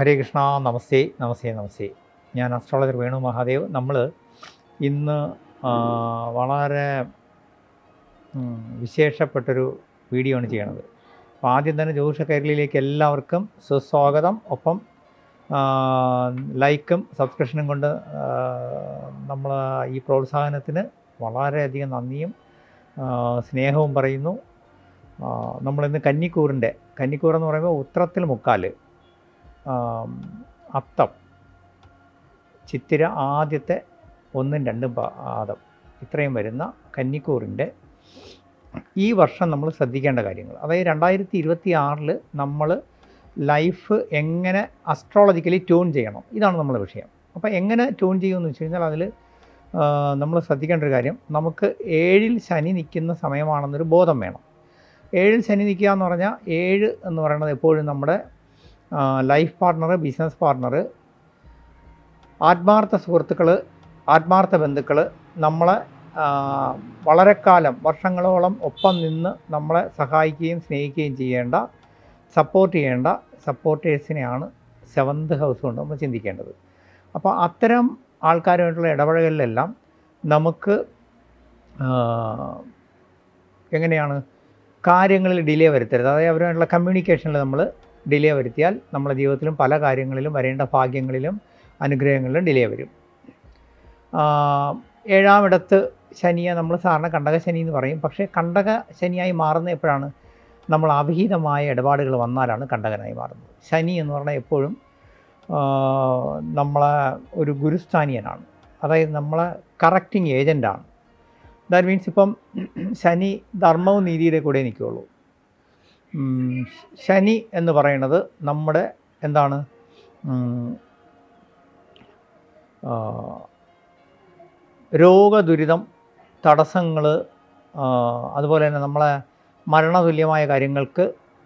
ഹരേ കൃഷ്ണ നമസ്തേ നമസ്തേ നമസ്തേ. ഞാൻ അസ്ട്രോളജർ വേണു മഹാദേവ്. നമ്മൾ ഇന്ന് വളരെ വിശേഷപ്പെട്ടൊരു വീഡിയോ ആണ് ചെയ്യണത്. അപ്പോൾ ആദ്യം തന്നെ ജ്യോതിഷ കേരളയിലേക്ക് എല്ലാവർക്കും സുസ്വാഗതം. ഒപ്പം ലൈക്കും സബ്സ്ക്രിപ്ഷനും കൊണ്ട് നമ്മൾ ഈ പ്രോത്സാഹനത്തിന് വളരെയധികം നന്ദിയും സ്നേഹവും പറയുന്നു. നമ്മളിന്ന് കന്നിക്കൂറിന്റെ കന്നിക്കൂർ എന്ന് പറയുമ്പോൾ ഉത്രത്തിൽ മുക്കാൽ അത്തം. ചിത്തിര ആദ്യത്തെ ഒന്നും രണ്ടും പാദം ഇത്രയും വരുന്ന കന്നിക്കൂറിന്റെ ഈ വർഷം നമ്മൾ ശ്രദ്ധിക്കേണ്ട കാര്യങ്ങൾ. അതായത് രണ്ടായിരത്തി ഇരുപത്തി ആറിൽ നമ്മൾ ലൈഫ് എങ്ങനെ അസ്ട്രോളജിക്കലി ട്യൂൺ ചെയ്യണം. ഇതാണ് നമ്മുടെ വിഷയം. അപ്പോൾ എങ്ങനെ ട്യൂൺ ചെയ്യുമെന്ന് വെച്ച് കഴിഞ്ഞാൽ അതിൽ നമ്മൾ ശ്രദ്ധിക്കേണ്ട ഒരു കാര്യം നമുക്ക് ഏഴിൽ ശനി നിൽക്കുന്ന സമയമാണെന്നൊരു ബോധം വേണം. ഏഴിൽ ശനി നിൽക്കുക എന്ന് പറഞ്ഞാൽ ഏഴ് എന്ന് പറയുന്നത് എപ്പോഴും നമ്മുടെ ലൈഫ് പാർട്ണർ ബിസിനസ് പാർട്ണർ ആത്മാർത്ഥ സുഹൃത്തുക്കൾ ആത്മാർത്ഥ ബന്ധുക്കൾ നമ്മളെ വളരെ കാലം വർഷങ്ങളോളം ഒപ്പം നിന്ന് നമ്മളെ സഹായിക്കുകയും സ്നേഹിക്കുകയും ചെയ്യേണ്ട സപ്പോർട്ട് ചെയ്യേണ്ട സപ്പോർട്ടേഴ്സിനെയാണ് സെവന്ത് ഹൗസ് കൊണ്ട് നമ്മൾ ചിന്തിക്കേണ്ടത്. അപ്പോൾ അത്തരം ആൾക്കാരുമായിട്ടുള്ള ഇടപഴകലിലെല്ലാം നമുക്ക് എങ്ങനെയാണ്? കാര്യങ്ങളിൽ ഡിലേ വരുത്തരുത്. അതായത് അവരുമായിട്ടുള്ള കമ്മ്യൂണിക്കേഷനിൽ നമ്മൾ ഡിലേ വരുത്തിയാൽ നമ്മുടെ ജീവിതത്തിലും പല കാര്യങ്ങളിലും വരേണ്ട ഭാഗ്യങ്ങളിലും അനുഗ്രഹങ്ങളിലും ഡിലേ വരും. ഏഴാമിടത്ത് ശനിയെ നമ്മൾ സാധാരണ കണ്ടക ശനി എന്ന് പറയും. പക്ഷേ കണ്ടക ശനിയായി മാറുന്ന എപ്പോഴാണ്? നമ്മൾ അവിഹിതമായ ഇടപാടുകൾ വന്നാലാണ് കണ്ടകനായി മാറുന്നത്. ശനി എന്ന് പറഞ്ഞാൽ എപ്പോഴും നമ്മളെ ഒരു ഗുരുസ്ഥാനീയനാണ്. അതായത് നമ്മളെ കറക്റ്റിംഗ് ഏജന്റാണ് ദാറ്റ് മീൻസ് ഇപ്പം ശനി ധർമ്മവും നീതിയുടെ കൂടെ നിൽക്കുകയുള്ളൂ. ശനി എന്ന് പറയുന്നത് നമ്മുടെ എന്താണ്? രോഗദുരിതം തടസ്സങ്ങൾ അതുപോലെ തന്നെ നമ്മളെ മരണതുല്യമായ കാര്യങ്ങൾക്ക്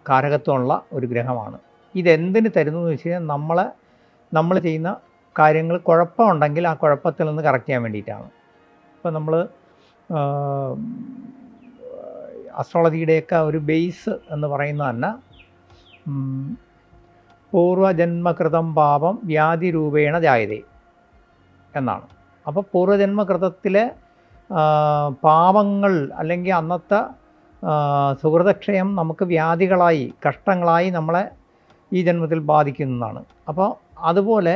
കാരകത്വമുള്ള ഒരു ഗ്രഹമാണ്. ഇതെന്തിന് തരുന്നു എന്ന് വെച്ച് കഴിഞ്ഞാൽ നമ്മളെ നമ്മൾ ചെയ്യുന്ന കാര്യങ്ങൾ കുഴപ്പമുണ്ടെങ്കിൽ ആ കുഴപ്പത്തിൽ നിന്ന് കറക്റ്റ് ചെയ്യാൻ വേണ്ടിയിട്ടാണ്. ഇപ്പോൾ നമ്മൾ അസ്ട്രോളജിയുടെയൊക്കെ ഒരു ബേസ് എന്ന് പറയുന്നത് തന്നെ പൂർവജന്മകൃതം പാപം വ്യാധി രൂപേണ ജായതേ എന്നാണ്. അപ്പോൾ പൂർവജന്മകൃതത്തിലെ പാപങ്ങൾ അല്ലെങ്കിൽ അന്നത്തെ സുഹൃതക്ഷയം നമുക്ക് വ്യാധികളായി കഷ്ടങ്ങളായി നമ്മളെ ഈ ജന്മത്തിൽ ബാധിക്കുന്നതാണ്. അപ്പോൾ അതുപോലെ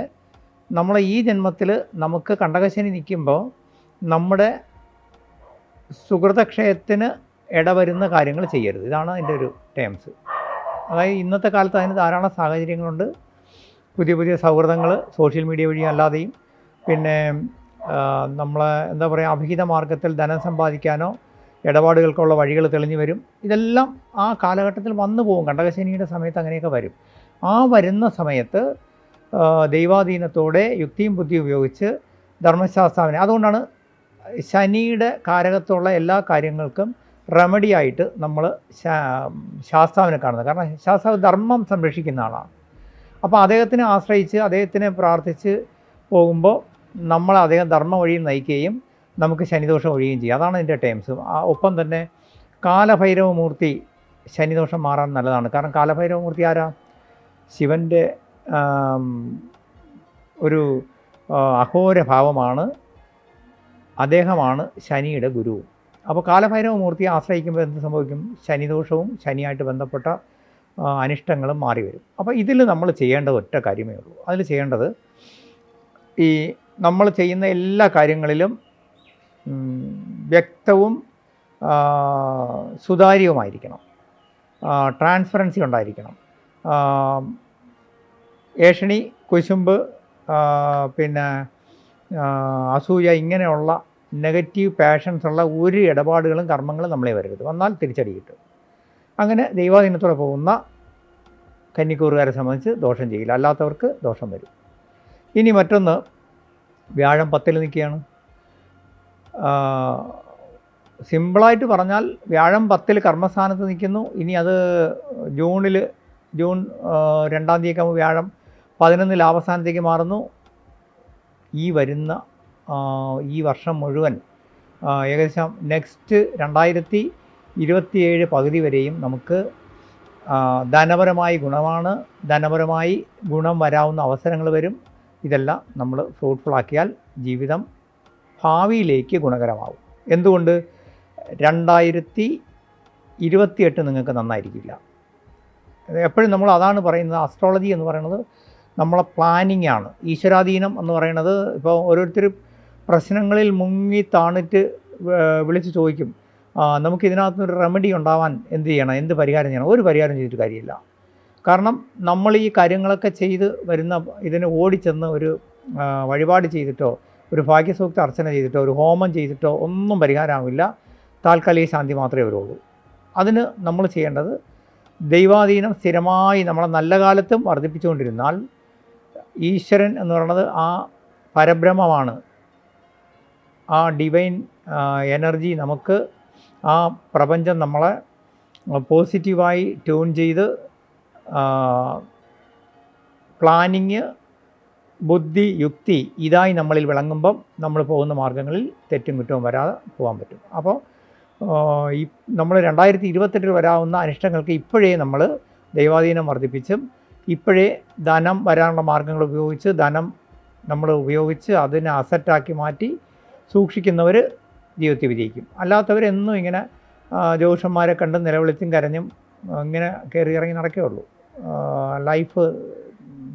നമ്മളെ ഈ ജന്മത്തിൽ നമുക്ക് കണ്ടകശനി നിൽക്കുമ്പോൾ നമ്മുടെ സുഹൃതക്ഷയത്തിന് ഇടവരുന്ന കാര്യങ്ങൾ ചെയ്യരുത്. ഇതാണ് അതിന്റെ ഒരു ടേംസ് അതായത് ഇന്നത്തെ കാലത്ത് അതിന് ധാരാളം സാഹചര്യങ്ങളുണ്ട്. പുതിയ പുതിയ സൗഹൃദങ്ങൾ സോഷ്യൽ മീഡിയ വഴി അല്ലാതെയും. പിന്നെ നമ്മൾ എന്താ പറയുക അഭിഹിത മാർഗത്തിൽ ധനം സമ്പാദിക്കാനോ ഇടപാടുകൾക്കുള്ള വഴികൾ തെളിഞ്ഞു വരും. ഇതെല്ലാം ആ കാലഘട്ടത്തിൽ വന്നു പോകും. കണ്ടകശനിയുടെ സമയത്ത് അങ്ങനെയൊക്കെ വരും. ആ വരുന്ന സമയത്ത് ദൈവാധീനത്തോടെ യുക്തിയും ബുദ്ധിയും ഉപയോഗിച്ച് ധർമ്മശാസ്ത്രാവിനെ അതുകൊണ്ടാണ് ശനിയുടെ കാരകത്തുള്ള എല്ലാ കാര്യങ്ങൾക്കും റെമഡി ആയിട്ട് നമ്മൾ ശാസ്താവിനെ കാണുന്നത്. കാരണം ശാസ്താവ് ധർമ്മം സംരക്ഷിക്കുന്ന ആളാണ്. അപ്പോൾ അദ്ദേഹത്തിനെ ആശ്രയിച്ച് അദ്ദേഹത്തിനെ പ്രാർത്ഥിച്ച് പോകുമ്പോൾ നമ്മൾ അദ്ദേഹം ധർമ്മ വഴിയും നയിക്കുകയും നമുക്ക് ശനിദോഷം ഒഴിയുകയും ചെയ്യും. അതാണ് ഇതിന്റെ ടേംസ് ഒപ്പം തന്നെ കാലഭൈരവമൂർത്തി ശനിദോഷം മാറാൻ നല്ലതാണ്. കാരണം കാലഭൈരവമൂർത്തി ആരാ? ശിവന്റെ ഒരു അഘോരഭാവമാണ്. അദ്ദേഹമാണ് ശനിയുടെ ഗുരുവും അപ്പോൾ കാലഭൈരവ മൂർത്തിയെ ആശ്രയിക്കുമ്പോൾ എന്ത് സംഭവിക്കും? ശനിദോഷവും ശനിയായിട്ട് ബന്ധപ്പെട്ട അനിഷ്ടങ്ങളും മാറി വരും. അപ്പോൾ ഇതിൽ നമ്മൾ ചെയ്യേണ്ടത് ഒറ്റ കാര്യമേ ഉള്ളൂ. അതിൽ ചെയ്യേണ്ടത് ഈ നമ്മൾ ചെയ്യുന്ന എല്ലാ കാര്യങ്ങളിലും വ്യക്തവും സുതാര്യവുമായിരിക്കണം. ട്രാൻസ്പറൻസി ഉണ്ടായിരിക്കണം. ഏഷണി കുശുമ്പ് പിന്നെ അസൂയ ഇങ്ങനെയുള്ള നെഗറ്റീവ് പാഷൻസ് ഉള്ള ഒരു ഇടപാടുകളും കർമ്മങ്ങളും നമ്മളെ വരരുത്. വന്നാൽ തിരിച്ചടി കിട്ടും. അങ്ങനെ ദൈവാധീനത്തോടെ പോകുന്ന കന്നിക്കൂറുകാരെ സംബന്ധിച്ച് ദോഷം ചെയ്യില്ല. അല്ലാത്തവർക്ക് ദോഷം വരും. ഇനി മറ്റൊന്ന് വ്യാഴം പത്തിൽ നിൽക്കുകയാണ്. സിമ്പിളായിട്ട് പറഞ്ഞാൽ വ്യാഴം പത്തിൽ കർമ്മസ്ഥാനത്ത് നിൽക്കുന്നു. ഇനി അത് ജൂണിൽ ജൂൺ രണ്ടാം തീയതി വ്യാഴം പതിനൊന്നിൽ അവസാനത്തേക്ക് മാറുന്നു. ഈ വരുന്ന ഈ വർഷം മുഴുവൻ ഏകദേശം നെക്സ്റ്റ് രണ്ടായിരത്തി ഇരുപത്തിയേഴ് പകുതി വരെയും നമുക്ക് ധനപരമായി ഗുണമാണ് ധനപരമായി ഗുണം വരാവുന്ന അവസരങ്ങൾ വരും. ഇതെല്ലാം നമ്മൾ ഫ്രൂട്ട്ഫുൾ ആക്കിയാൽ ജീവിതം ഭാവിയിലേക്ക് ഗുണകരമാവും. എന്തുകൊണ്ട്? രണ്ടായിരത്തി ഇരുപത്തിയെട്ട് നിങ്ങൾക്ക് നന്നായിരിക്കില്ല. എപ്പോഴും നമ്മൾ അതാണ് പറയുന്നത് അസ്ട്രോളജി എന്ന് പറയുന്നത് നമ്മളെ പ്ലാനിങ് ആണ്. ഈശ്വരാധീനം എന്ന് പറയുന്നത് ഇപ്പോൾ ഓരോരുത്തർ പ്രശ്നങ്ങളിൽ മുങ്ങി താണിട്ട് വിളിച്ച് ചോദിക്കും. നമുക്ക് ഇതിനകത്തൊരു റെമഡി ഉണ്ടാവാൻ എന്ത് ചെയ്യണം? എന്ത് പരിഹാരം ചെയ്യണം? ഒരു പരിഹാരം ചെയ്തിട്ട് കാര്യമില്ല. കാരണം നമ്മൾ ഈ കാര്യങ്ങളൊക്കെ ചെയ്ത് വരുന്ന ഇതിനെ ഓടിച്ചെന്ന് ഒരു വഴിപാട് ചെയ്തിട്ടോ ഒരു ഭാഗ്യസൂക്ത അർച്ചന ചെയ്തിട്ടോ ഒരു ഹോമം ചെയ്തിട്ടോ ഒന്നും പരിഹാരമാവില്ല. താൽക്കാലിക ശാന്തി മാത്രമേ വരുള്ളൂ. അതിന് നമ്മൾ ചെയ്യേണ്ടത് ദൈവാധീനം സ്ഥിരമായി നമ്മളെ നല്ല കാലത്തും വർദ്ധിപ്പിച്ചുകൊണ്ടിരുന്നാൽ ഈശ്വരൻ എന്ന് പറയുന്നത് ആ പരബ്രഹ്മമാണ്. ആ ഡിവൈൻ എനർജി നമുക്ക് ആ പ്രപഞ്ചം നമ്മളെ പോസിറ്റീവായി ട്യൂൺ ചെയ്ത് പ്ലാനിങ് ബുദ്ധി യുക്തി ഇതായി നമ്മളിൽ വിളങ്ങുമ്പം നമ്മൾ പോകുന്ന മാർഗങ്ങളിൽ തെറ്റും കുറ്റവും വരാതെ പോകാൻ പറ്റും. അപ്പോൾ ഈ നമ്മൾ രണ്ടായിരത്തി ഇരുപത്തെട്ടിൽ വരാവുന്ന അനിഷ്ടങ്ങൾക്ക് ഇപ്പോഴേ നമ്മൾ ദൈവാധീനം വർദ്ധിപ്പിച്ചും ഇപ്പോഴേ ധനം വരാനുള്ള മാർഗങ്ങൾ ഉപയോഗിച്ച് ധനം നമ്മൾ ഉപയോഗിച്ച് അതിനെ അസറ്റാക്കി മാറ്റി സൂക്ഷിക്കുന്നവർ ജീവിതത്തിൽ വിജയിക്കും. അല്ലാത്തവരെന്നും ഇങ്ങനെ ജോഷന്മാരെ കണ്ട് നിലവിളിച്ചും കരഞ്ഞും ഇങ്ങനെ കയറി ഇറങ്ങി നടക്കേ ഉള്ളൂ. ലൈഫ്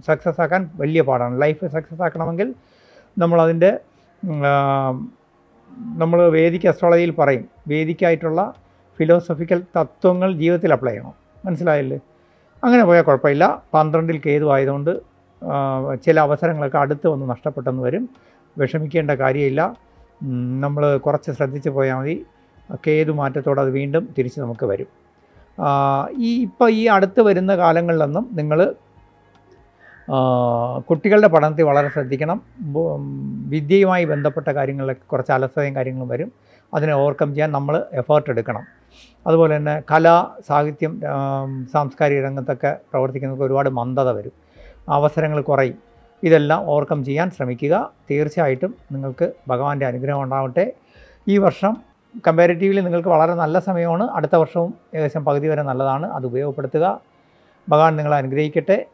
സക്സസ് ആക്കാൻ വലിയ പാടാണ്. ലൈഫ് സക്സസ് ആക്കണമെങ്കിൽ നമ്മളതിന്റെ നമ്മൾ വേദിക്ക് അസ്ട്രോളജിയിൽ പറയും വേദിക്കായിട്ടുള്ള ഫിലോസഫിക്കൽ തത്വങ്ങൾ ജീവിതത്തിൽ അപ്ലൈ ചെയ്യണം. മനസ്സിലായില്ലേ? അങ്ങനെ പോയാൽ കുഴപ്പമില്ല. പന്ത്രണ്ടിൽ കേതു ആയതുകൊണ്ട് ചില അവസരങ്ങളൊക്കെ അടുത്ത് വന്ന് നഷ്ടപ്പെട്ടെന്ന് വരും. വിഷമിക്കേണ്ട കാര്യമില്ല. നമ്മൾ കുറച്ച് ശ്രദ്ധിച്ച് പോയാൽ മതി. കേതു മാറ്റത്തോടെ അത് വീണ്ടും തിരിച്ച് നമുക്ക് വരും. ഈ ഇപ്പോൾ ഈ അടുത്ത് വരുന്ന കാലങ്ങളിലൊന്നും നിങ്ങൾ കുട്ടികളുടെ പഠനത്തിൽ വളരെ ശ്രദ്ധിക്കണം. വിദ്യയുമായി ബന്ധപ്പെട്ട കാര്യങ്ങളിലൊക്കെ കുറച്ച് അലസതയും കാര്യങ്ങളും വരും. അതിനെ ഓവർകം ചെയ്യാൻ നമ്മൾ എഫേർട്ട് എടുക്കണം. അതുപോലെ തന്നെ കല സാഹിത്യം സാംസ്കാരിക രംഗത്തൊക്കെ പ്രവർത്തിക്കുന്നവർക്ക് ഒരുപാട് മന്ദത വരും. അവസരങ്ങൾ കുറയും. ഇതെല്ലാം ഓവർകം ചെയ്യാൻ ശ്രമിക്കുക. തീർച്ചയായിട്ടും നിങ്ങൾക്ക് ഭഗവാന്റെ അനുഗ്രഹം ഉണ്ടാവട്ടെ. ഈ വർഷം കമ്പാരിറ്റീവ്ലി നിങ്ങൾക്ക് വളരെ നല്ല സമയമാണ്. അടുത്ത വർഷവും ഏകദേശം പകുതി വരെ നല്ലതാണ്. അത് ഉപയോഗപ്പെടുത്തുക. ഭഗവാൻ നിങ്ങളെ അനുഗ്രഹിക്കട്ടെ.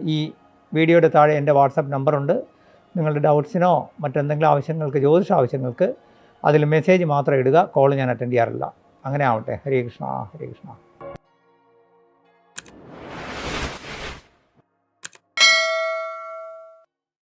ഈ വീഡിയോയുടെ താഴെ എന്റെ വാട്സപ്പ് നമ്പറുണ്ട്. നിങ്ങളുടെ ഡൗട്ട്സിനോ മറ്റെന്തെങ്കിലും ആവശ്യങ്ങൾക്ക് ജ്യോതിഷ ആവശ്യങ്ങൾക്ക് അതിൽ മെസ്സേജ് മാത്രം ഇടുക. കോൾ ഞാൻ അറ്റൻഡ് ചെയ്യാറില്ല. അങ്ങനെ ആവട്ടെ. ഹരേ കൃഷ്ണ ഹരേ കൃഷ്ണ.